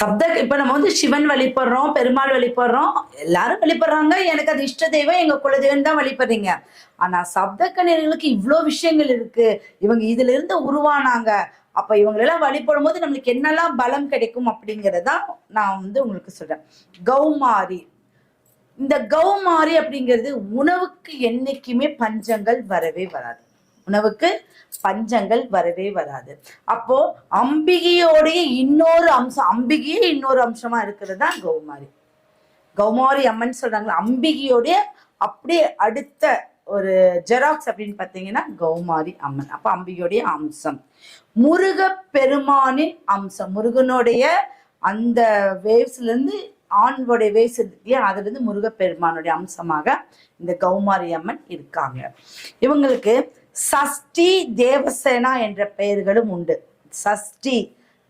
நமக்கு சிவன் வழிபடுறோம் பெருமாள் வழிபடுறோம் எல்லாரும் வழிபடுறாங்க. எனக்கு அது இஷ்ட தெய்வம் எங்க குலதெய்வம் தான் வழிபடுறீங்க. ஆனா சப்தக்கணியர்களுக்கு இவ்வளோ விஷயங்கள் இருக்கு. இவங்க இதுல இருந்து உருவானாங்க. அப்ப இவங்களெல்லாம் வழிபடும் போது நம்மளுக்கு என்னெல்லாம் பலம் கிடைக்கும் அப்படிங்கிறதான் நான் வந்து உங்களுக்கு சொல்றேன். கௌமாரி. இந்த கௌமாரி அப்படிங்கிறது உணவுக்கு என்னைக்குமே பஞ்சங்கள் வரவே வராது. உணவுக்கு பஞ்சங்கள் வரவே வராது. அப்போ அம்பிகையோடைய இன்னொரு அம்சம் அம்பிகையே இன்னொரு அம்சமா இருக்கிறது தான் கௌமாரி. கௌமாரி அம்மன் சொல்றாங்களா அம்பிகையோடைய அப்படியே அடுத்த ஒரு ஜெராக்ஸ் அப்படின்னு பார்த்தீங்கன்னா கௌமாரி அம்மன். அப்ப அம்பிகையுடைய அம்சம். முருக பெருமானின் அம்சம். முருகனுடைய அந்த வேவ்ஸ்ல இருந்து ஆண்களுடைய வேவ்ஸ் இல்லையா? அதுல இருந்து முருகப்பெருமானுடைய அம்சமாக இந்த கௌமாரி அம்மன் இருக்காங்க. இவங்களுக்கு சஷ்டி தேவசேனா என்ற பெயர்களும் உண்டு. சஷ்டி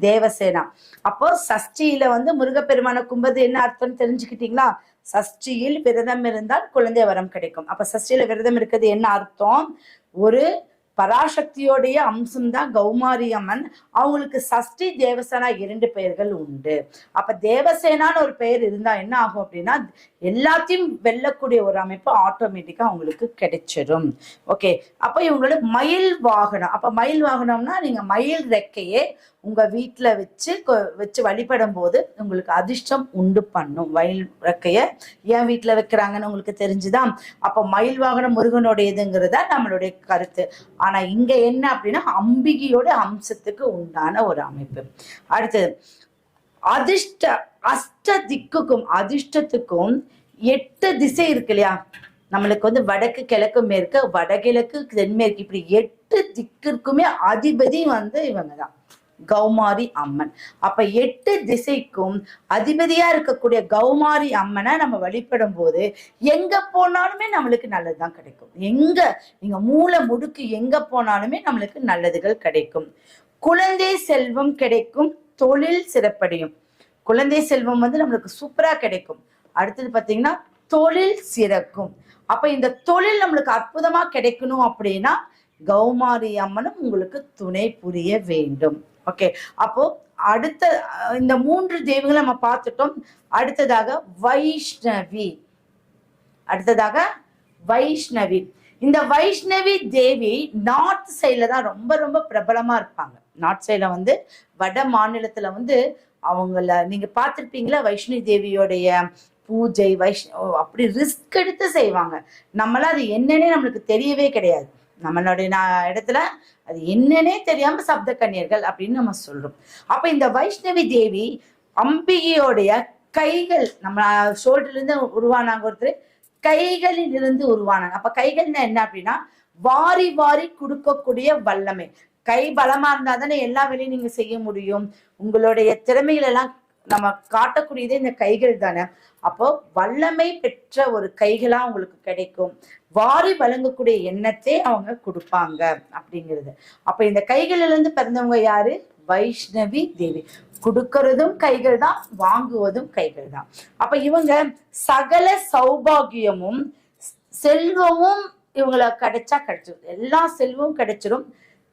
தேவசேனா. அப்போ சஷ்டியில வந்து முருகப்பெருமானை கும்பது என்ன அர்த்தம்னு தெரிஞ்சுக்கிட்டீங்களா? சஷ்டியில் விரதம் இருந்தால் குழந்தை வரம் கிடைக்கும். அப்ப சஷ்டியில விரதம் இருக்கிறது என்ன அர்த்தம்? ஒரு பராசக்தியோடைய அம்சம்தான் கௌமாரி அம்மன். அவங்களுக்கு சஷ்டி தேவசேனா இரண்டு பெயர்கள் உண்டு. அப்ப தேவசேனான்னு ஒரு பெயர் இருந்தா என்ன ஆகும் அப்படின்னா எல்லாத்தையும் வெல்லக்கூடிய ஒரு அமைப்பு ஆட்டோமேட்டிக்கா அவங்களுக்கு கிடைச்சிடும் ஓகே அப்ப இவங்களோட மயில் வாகனம். அப்ப மயில் வாகனம்னா நீங்க மயில் ரெக்கையே உங்க வீட்டுல வச்சு வச்சு வழிபடும் போது உங்களுக்கு அதிர்ஷ்டம் உண்டு பண்ணும். மயில் ரெக்கைய ஏன் வீட்டுல வைக்கிறாங்கன்னு உங்களுக்கு தெரிஞ்சுதான் அப்ப மயில் வாகனம் முருகனுடையதுங்கிறதா நம்மளுடைய கருத்து. ஆனா இங்க என்ன அப்படின்னா அம்பிகையோட அம்சத்துக்கு உண்டான ஒரு அமைப்பு. அடுத்தது அதிர்ஷ்ட அஷ்ட திக்குக்கும் அதிர்ஷ்டத்துக்கும் எட்டு திசை இருக்கு இல்லையா? நம்மளுக்கு வந்து வடக்கு கிழக்கு மேற்கு வடகிழக்கு தென்மேற்கு இப்படி எட்டு திக்கிற்குமே அதிபதி வந்து இவங்க தான் கௌமாரி அம்மன். அப்ப எட்டு திசைக்கும் அதிபதியா இருக்கக்கூடிய கௌமாரி அம்மனை நம்ம வழிபடும் போது எங்க போனாலுமே நம்மளுக்கு நல்லதுதான் கிடைக்கும். எங்க நீங்க மூளை முடுக்கு எங்க போனாலுமே நம்மளுக்கு நல்லதுகள் கிடைக்கும். குழந்தை செல்வம் கிடைக்கும் தொழில் சிறப்படையும். குழந்தை செல்வம் வந்து நம்மளுக்கு சூப்பரா கிடைக்கும். அடுத்தது பாத்தீங்கன்னா தொழில் சிறக்கும். அப்ப இந்த தொழில் நம்மளுக்கு அற்புதமா கிடைக்கணும் அப்படின்னா கௌமாரி அம்மனும் உங்களுக்கு துணை புரிய வேண்டும். ஓகே அப்போ அடுத்த இந்த மூன்று தெய்வங்களை நம்ம பார்த்துட்டோம். அடுத்ததாக வைஷ்ணவி. அடுத்ததாக வைஷ்ணவி. இந்த வைஷ்ணவி தேவி நார்த் சைடில் தான் ரொம்ப ரொம்ப பிரபலமா இருப்பாங்க. நார்த் சைடில் வந்து வட மாநிலத்துல வந்து அவங்கள நீங்க பார்த்திருப்பீங்களா? வைஷ்ணவி தேவியோடைய பூஜை வைஷ் அப்படி ரிஸ்க் எடுத்து செய்வாங்க. நம்மளாம் அது என்னன்னே நம்மளுக்கு தெரியவே கிடையாது. நம்மளுடைய நான் இடத்துல அது என்னன்னே தெரியாம சப்த கன்னியர்கள் அப்படின்னு நம்ம சொல்றோம். அப்ப இந்த வைஷ்ணவி தேவி அம்பிகையோடைய கைகள் நம்ம ஷோல்டர்ல இருந்து உருவானாங்க ஒருத்தர் கைகளில் இருந்து உருவானாங்க. அப்ப கைகள்னா என்ன அப்படின்னா வாரி வாரி கொடுக்கக்கூடிய வல்லமை. கை பலமா இருந்தா தானே எல்லா வேலையும் நீங்க செய்ய முடியும். உங்களுடைய திறமைகள் எல்லாம் நம்ம காட்டக்கூடியதே இந்த கைகள் தானே? அப்போ வல்லமை பெற்ற ஒரு கைகளா அவங்களுக்கு கிடைக்கும். வாரி வழங்கக்கூடிய எண்ணத்தை அவங்க கொடுப்பாங்க அப்படிங்கிறது. அப்ப இந்த கைகளில இருந்து பிறந்தவங்க யாரு? வைஷ்ணவி தேவி. கொடுக்கறதும் கைகள் தான் வாங்குவதும் கைகள் தான். அப்ப இவங்க சகல சௌபாகியமும் செல்வமும் இவங்களை கிடைச்சா கிடைச்சிடும் எல்லா செல்வமும் கிடைச்சிடும்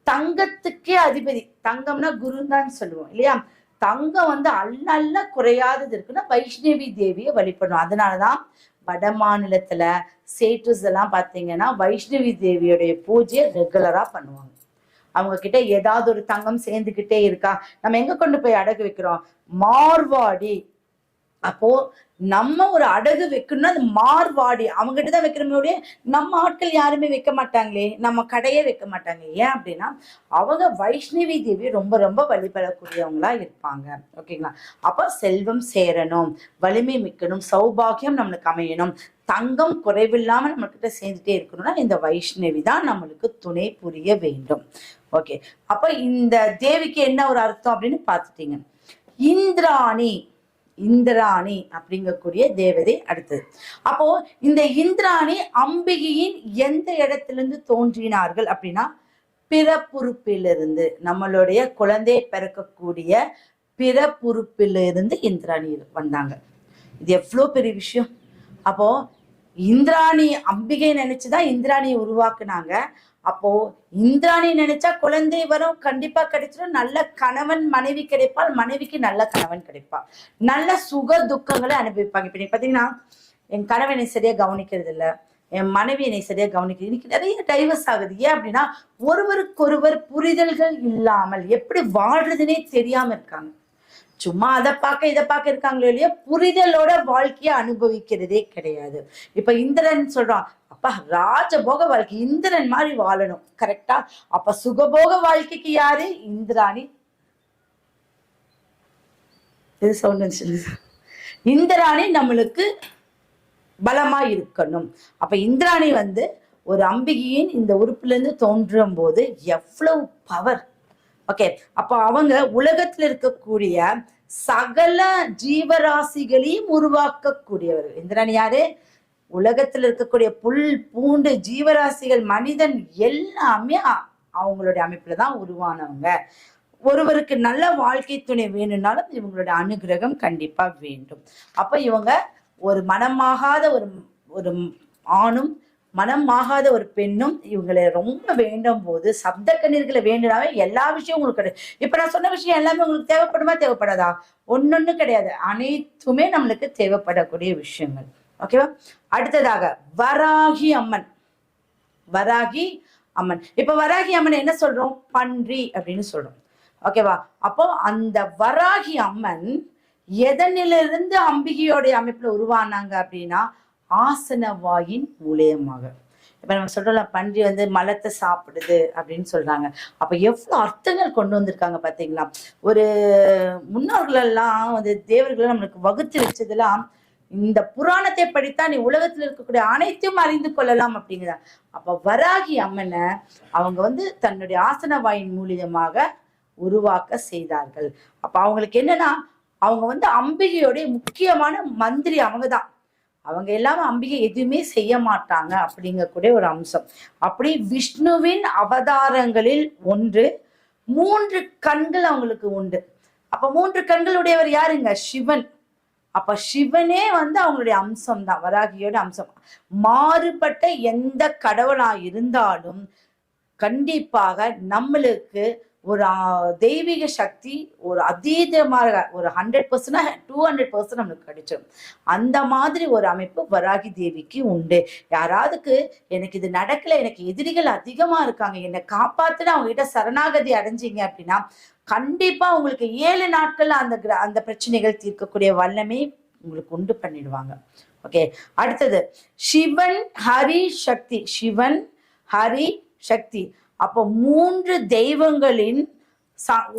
தங்கத்துக்கே அதிபதி. தங்கம்னா குருந்தான்னு சொல்லுவோம் இல்லையா? தங்கம் வந்து அல்ல அல்ல குறையாதது இருக்குன்னா வைஷ்ணவி தேவியை வழிபடணும். அதனாலதான் வட மாநிலத்துல சேட்டுஸ் எல்லாம் பாத்தீங்கன்னா வைஷ்ணவி தேவியோடைய பூஜையை ரெகுலரா பண்ணுவாங்க. அவங்க கிட்ட ஏதாவது ஒரு தங்கம் சேர்ந்துகிட்டே இருக்கா? நம்ம எங்க கொண்டு போய் அடகு வைக்கிறோம்? மார்வாடி அப்போ நம்ம ஒரு அடகு வைக்கணும்னா அது மார்வாடி அவங்ககிட்ட தான் வைக்கிறோமே நம்ம ஆட்கள் யாருமே வைக்க மாட்டாங்களே நம்ம கடையே வைக்க மாட்டாங்க. ஏன் அப்படின்னா அவங்க வைஷ்ணவி தேவி ரொம்ப ரொம்ப வழிபடக்கூடியவங்களா இருப்பாங்க. ஓகேங்களா? அப்போ செல்வம் சேரணும் வலிமை மிக்கணும் சௌபாகியம் நம்மளுக்கு அமையணும் தங்கம் குறைவில்லாம நம்மக்கிட்ட சேர்ந்துட்டே இருக்கணும்னா இந்த வைஷ்ணவி தான் நம்மளுக்கு துணை புரிய வேண்டும். ஓகே. அப்ப இந்த தேவிக்கு என்ன ஒரு அர்த்தம் அப்படின்னு பார்த்துட்டீங்க. இந்திராணி இந்திராணி அப்படிங்கக்கூடிய தேவதை அடுத்தது. அப்போ இந்த இந்திராணி அம்பிகையின் எந்த இடத்திலிருந்து தோன்றினார்கள் அப்படின்னா பிறப்புறுப்பிலிருந்து நம்மளுடைய குழந்தை பிறக்கக்கூடிய பிறப்புறுப்பிலிருந்து இந்திராணி வந்தாங்க. இது எவ்வளோ பெரிய விஷயம். அப்போ இந்திராணி அம்பிகை நினைச்சுதான் இந்திராணியை உருவாக்குனாங்க. அப்போ இந்திராணி நினைச்சா குழந்தை வரும் கண்டிப்பா கிடைச்சிடும் நல்ல கணவன் மனைவி கிடைப்பால் மனைவிக்கு நல்ல கணவன் கிடைப்பாள். நல்ல சுக துக்கங்களை அனுபவிப்பாங்க. இப்ப நீங்க பாத்தீங்கன்னா என் கணவனை சரியா கவனிக்கிறது இல்ல என் மனைவி என்னை சரியா கவனிக்கிறது இன்னைக்கு நிறைய டைவர்ஸ் ஆகுது. ஏன் அப்படின்னா ஒருவருக்கொருவர் புரிதல்கள் இல்லாமல் எப்படி வாழ்றதுனே தெரியாம இருக்காங்க. சும்மா அதை பார்க்க இதை பார்க்க இருக்காங்களோ இல்லையோ புரிதலோட வாழ்க்கையை அனுபவிக்கிறதே கிடையாது. இப்ப இந்திரன் சொல்றான் அப்பா ராஜபோக வாழ்க்கை இந்திரன் மாதிரி வாழணும். கரெக்டா அப்ப சுகபோக வாழ்க்கைக்கு யாரு? இந்திராணி. இது சவுண்ட் இந்திராணி நம்மளுக்கு பலமா இருக்கணும். அப்ப இந்திராணி வந்து ஒரு அம்பிகையின் இந்த உறுப்புல இருந்து தோன்றும் போது எவ்வளவு பவர் ஓகே அப்ப அவங்க உலகத்துல இருக்கக்கூடிய சகல ஜீவராசிகளையும் உருவாக்கக்கூடியவர்கள். இந்திரன் யாரு? உலகத்துல இருக்கக்கூடிய புல் பூண்டு ஜீவராசிகள் மனிதன் எல்லாமே அவங்களுடைய அமைப்புல தான் உருவானவங்க. ஒருவருக்கு நல்ல வாழ்க்கை துணை வேணும்னாலும் இவங்களுடைய அனுகிரகம் கண்டிப்பா வேண்டும். அப்ப இவங்க ஒரு மனமாகாத ஒரு ஒரு ஆணும் மனமாகாத ஒரு பெண்ணும் இவங்களை ரொம்ப வேண்டும் போது சப்த கண்ணீர்களை வேண்டுனாவே எல்லா விஷயம் உங்களுக்கு கிடையாது இப்ப நான் சொன்ன விஷயம் எல்லாமே உங்களுக்கு தேவைப்படுமா தேவைப்படாதா? ஒன்னொன்னு கிடையாது. அனைத்துமே நம்மளுக்கு தேவைப்படக்கூடிய விஷயங்கள். ஓகேவா அடுத்ததாக வராகி அம்மன். வராகி அம்மன். இப்ப வராகி அம்மன் என்ன சொல்றோம்? பன்றி அப்படின்னு சொல்றோம். ஓகேவா அப்போ அந்த வராகி அம்மன் எதனிலிருந்து அம்பிகையோடைய அமைப்புல உருவானாங்க அப்படின்னா ஆசன வாயின் மூலியமாக இப்போ நம்ம சொல்கிறோம்ல பன்றி வந்து மலத்தை சாப்பிடுது அப்படின்னு சொல்றாங்க. அப்போ எவ்வளோ அர்த்தங்கள் கொண்டு வந்திருக்காங்க பார்த்தீங்களா ஒரு முன்னோர்கள் எல்லாம் வந்து தேவர்களை நம்மளுக்கு வகுத்து வச்சதெல்லாம் இந்த புராணத்தை படித்தா நீ உலகத்தில் இருக்கக்கூடிய அனைத்தையும் அறிந்து கொள்ளலாம் அப்படிங்கிற அப்போ வராகி அம்மனை அவங்க வந்து தன்னுடைய ஆசன வாயின் மூலியமாக உருவாக்க செய்தார்கள். அப்போ அவங்களுக்கு என்னன்னா அவங்க வந்து அம்பிகையோடைய முக்கியமான மந்திரி அவங்க தான் அவங்க எல்லாமே அம்பிகை எதுவுமே செய்ய மாட்டாங்க அப்படிங்கக்கூடிய ஒரு அம்சம். அப்படி விஷ்ணுவின் அவதாரங்களில் ஒன்று மூன்று கண்கள் அவங்களுக்கு உண்டு. அப்ப மூன்று கண்களுடையவர் யாருங்க? சிவன். அப்ப சிவனே வந்து அவங்களுடைய அம்சம் தான் வராகியோட அம்சம். மாறுபட்ட எந்த கடவுளா இருந்தாலும் கண்டிப்பாக நம்மளுக்கு ஒரு தெய்வீக சக்தி ஒரு அதீதமாக ஒரு hundred percent two hundred percent நம்மளுக்கு கிடைச்சிடும் அந்த மாதிரி ஒரு அமைப்பு வராகி தேவிக்கு உண்டு. யாராவதுக்கு எனக்கு இது நடக்கல எனக்கு எதிரிகள் அதிகமா இருக்காங்க என்னை காப்பாத்துன்னு அவங்க கிட்ட சரணாகதி அடைஞ்சீங்க அப்படின்னா கண்டிப்பா உங்களுக்கு ஏழு நாட்கள்ல அந்த கிர- அந்த பிரச்சனைகள் தீர்க்கக்கூடிய வல்லமே உங்களுக்கு உண்டு பண்ணிடுவாங்க. ஓகே அடுத்தது சிவன் ஹரி சக்தி சிவன் ஹரி சக்தி. அப்போ மூன்று தெய்வங்களின்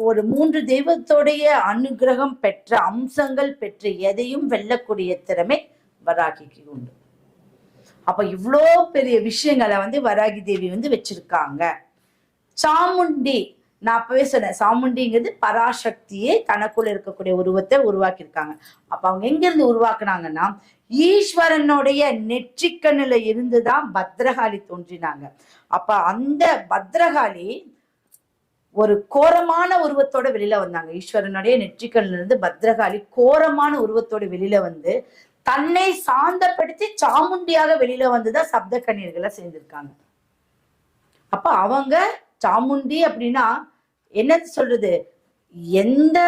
ஒரு மூன்று தெய்வத்தோடைய அனுகிரகம் பெற்ற அம்சங்கள் பெற்று எதையும் வெல்லக்கூடிய திறமை வராகிக்கு உண்டு. அப்ப இவ்வளோ பெரிய விஷயங்களை வந்து வராகி தேவி வந்து வச்சிருக்காங்க. சாமுண்டி நான் அப்பவே சொன்னேன் சாமுண்டிங்கிறது பராசக்தியே தனக்குள்ள இருக்கக்கூடிய உருவத்தை உருவாக்கியிருக்காங்க. அப்ப அவங்க எங்க இருந்து உருவாக்குனாங்கன்னா ஈஸ்வரனுடைய நெற்றிக்கண்ணுல இருந்துதான் பத்ரகாளி தோன்றினாங்க. அப்ப அந்த பத்ரகாளி ஒரு கோரமான உருவத்தோட வெளியில வந்தாங்க. ஈஸ்வரனுடைய நெற்றிக்கண்ணுல இருந்து பத்ரகாளி கோரமான உருவத்தோட வெளியில வந்து தன்னை சாந்தப்படுத்தி சாமுண்டியாக வெளியில வந்துதான் சப்த கண்ணீர்களை சேர்ந்திருக்காங்க. அப்ப அவங்க சாமுண்டி அப்படின்னா என்ன சொல்றது? எந்த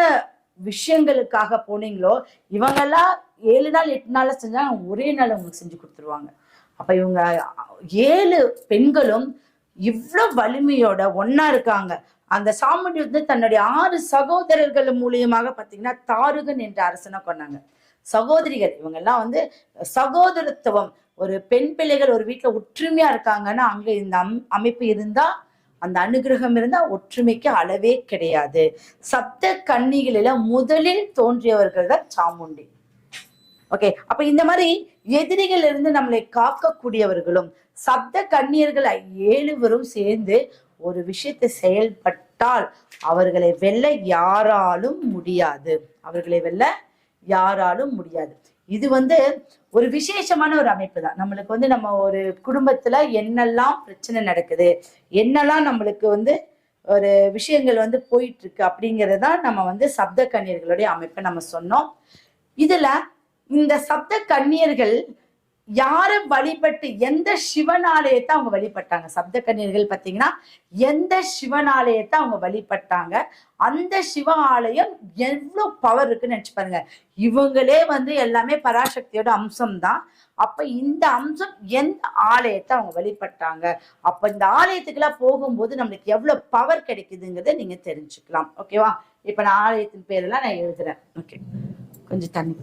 விஷயங்களுக்காக போனீங்களோ இவங்கெல்லாம் ஏழு நாள் எட்டு நாள்ல செஞ்சா ஒரே நாள் உங்களுக்கு செஞ்சு கொடுத்துருவாங்க. அப்ப இவங்க ஏழு பெண்களும் இவ்வளவு வலிமையோட ஒன்னா இருக்காங்க. அந்த சாமுண்டி வந்து தன்னுடைய ஆறு சகோதரர்கள் மூலியமாக பாத்தீங்கன்னா தாருகன் என்ற அரசனை கொண்டாங்க சகோதரிகள் இவங்க எல்லாம் வந்து சகோதரத்துவம். ஒரு பெண் பிள்ளைகள் ஒரு வீட்டுல ஒற்றுமையா இருக்காங்கன்னா அங்க இந்த அம்- அமைப்பு இருந்தா அந்த அனுகிரகம் இருந்தா ஒற்றுமைக்கு அளவே கிடையாது. சப்த கன்னிகளில முதலில் தோன்றியவர்கள் தான் சாமுண்டி. ஓகே அப்ப இந்த மாதிரி எதிரிகள் இருந்து நம்மளை காக்கக்கூடியவர்களும் சப்த கன்னியர்கள் ஏழுவரும் சேர்ந்து ஒரு விஷயத்தை செயல்பட்டால் அவர்களை வெல்ல யாராலும் முடியாது. அவர்களை வெல்ல யாராலும் முடியாது. இது வந்து ஒரு விசேஷமான ஒரு அமைப்பு தான் நம்மளுக்கு வந்து நம்ம ஒரு குடும்பத்துல என்னெல்லாம் பிரச்சனை நடக்குது என்னெல்லாம் நம்மளுக்கு வந்து ஒரு விஷயங்கள் வந்து போயிட்டு இருக்கு அப்படிங்கறது தான் நம்ம வந்து சப்த கன்னியர்களுடைய அமைப்பை நம்ம சொன்னோம். இதுல இந்த சப்த கன்னியர்கள் யாரும் வழிபட்டு எந்த சிவனாலயத்தை அவங்க வழிபட்டாங்க? சப்த கன்னியர்கள் பார்த்தீங்கன்னா எந்த சிவனாலயத்தை அவங்க வழிபட்டாங்க? அந்த சிவ ஆலயம் எவ்வளவு பவர் இருக்குன்னு நினைச்சு பாருங்க. இவங்களே வந்து எல்லாமே பராசக்தியோட அம்சம் தான் அப்ப இந்த அம்சம் எந்த ஆலயத்தை அவங்க வழிபட்டாங்க? அப்ப இந்த ஆலயத்துக்கெல்லாம் போகும்போது நம்மளுக்கு எவ்வளவு பவர் கிடைக்குதுங்கிறத நீங்க தெரிஞ்சுக்கலாம். ஓகேவா இப்ப நான் ஆலயத்தின் பேரெல்லாம் நான் எழுதுறேன். ஓகே கொஞ்சம் தண்ணி